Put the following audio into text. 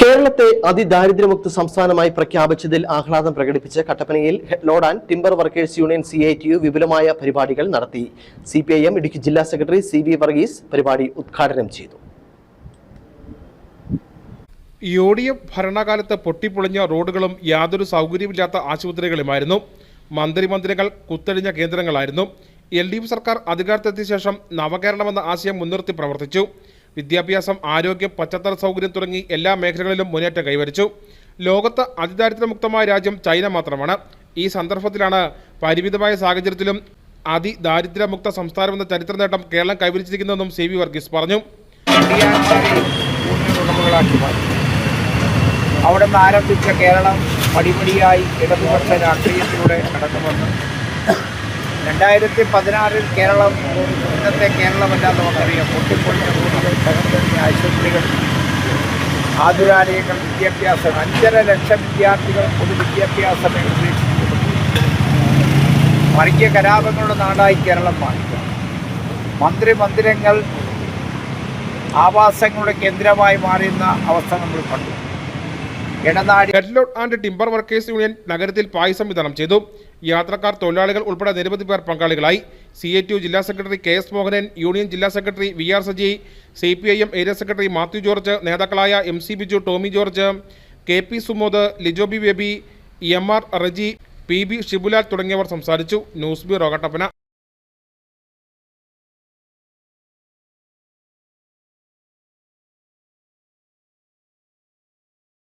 കേരളത്തെ അതിദാരിദ്ര്യമുക്ത സംസ്ഥാനമായി പ്രഖ്യാപിച്ചതിൽ ആഹ്ലാദം പ്രകടിപ്പിച്ച് കട്ടപ്പനയിൽ load and timber workers union C I T U വിപുലമായ പരിപാടികൾ നടത്തി. C P I M Idukki ജില്ലാ സെക്രട്ടറി സി വി വർഗീസ് പരിപാടി ഉദ്ഘാടനം ചെയ്തു. യു ഡി എഫ് ഭരണകാലത്ത് പൊട്ടിപ്പൊളിഞ്ഞ റോഡുകളും യാതൊരു സൗകര്യമില്ലാത്ത ആശുപത്രികളുമായിരുന്നു. മന്ത്രിമന്ദിരങ്ങൾ കുത്തഴിഞ്ഞ കേന്ദ്രങ്ങളായിരുന്നു. എൽ ഡി എഫ് സർക്കാർ അധികാരത്തെത്തിയ ശേഷം നവകേരളമെന്ന ആശയം മുൻനിർത്തി പ്രവർത്തിച്ചു. വിദ്യാഭ്യാസം ആരോഗ്യം പച്ചത്തറ സൗകര്യം തുടങ്ങി എല്ലാ മേഖലകളിലും മുന്നേറ്റം കൈവരിച്ചു. ലോകത്ത് അതിദാരിദ്ര്യമുക്തമായ രാജ്യം ചൈന മാത്രമാണ്. ഈ സന്ദർഭത്തിലാണ് പരിമിതമായ സാഹചര്യത്തിലും അതിദാരിദ്ര്യമുക്ത സംസ്ഥാനമെന്ന ചരിത്ര നേട്ടം കേരളം കൈവരിച്ചിരിക്കുന്നതെന്നും സി വി വർഗീസ് പറഞ്ഞു. അവിടെ നിന്ന് ആരംഭിച്ച കേരളം പടിപടിയായി ഇടതുപക്ഷ രാഷ്ട്രീയത്തിലൂടെ കടന്നു രണ്ടായിരത്തി പതിനാറിൽ കേരളം ഇന്നത്തെ കേരളമല്ല നമുക്കറിയാം. പൊട്ടിപ്പൊളിഞ്ഞ റോഡുകൾ തകർത്തടിഞ്ഞ ആശുപത്രികൾ ആതുരാലയങ്ങൾ വിദ്യാഭ്യാസം. അഞ്ചര ലക്ഷം വിദ്യാർത്ഥികൾ പൊതുവിദ്യാഭ്യാസ മേഖലയിൽ വർഗീയ കലാപങ്ങളുടെ നാടായി കേരളം മാറി മന്ത്രി മന്ദിരങ്ങൾ ആവാസങ്ങളുടെ കേന്ദ്രമായി മാറുന്ന അവസ്ഥ നമ്മൾ കണ്ടു. ഇടനാടി ആൻഡ് ടിംബർ വർക്കേഴ്സ് യൂണിയൻ നഗരത്തിൽ പായസം വിതരണം ചെയ്തു. യാത്രക്കാർ തൊഴിലാളികൾ ഉൾപ്പെടെ നിരവധി പേർ പങ്കാളികളായി. സി എ ടി ജില്ലാ secretary K S Mohanan union ജില്ലാ secretary V R Saji C P I M area secretary Mathew George നേതാക്കളായ M C Biju Tomy George K P Sumod Lijo B Baby M R Reji P B Shibulal തുടങ്ങിയവർ സംസാരിച്ചു. News bureau Kattappana.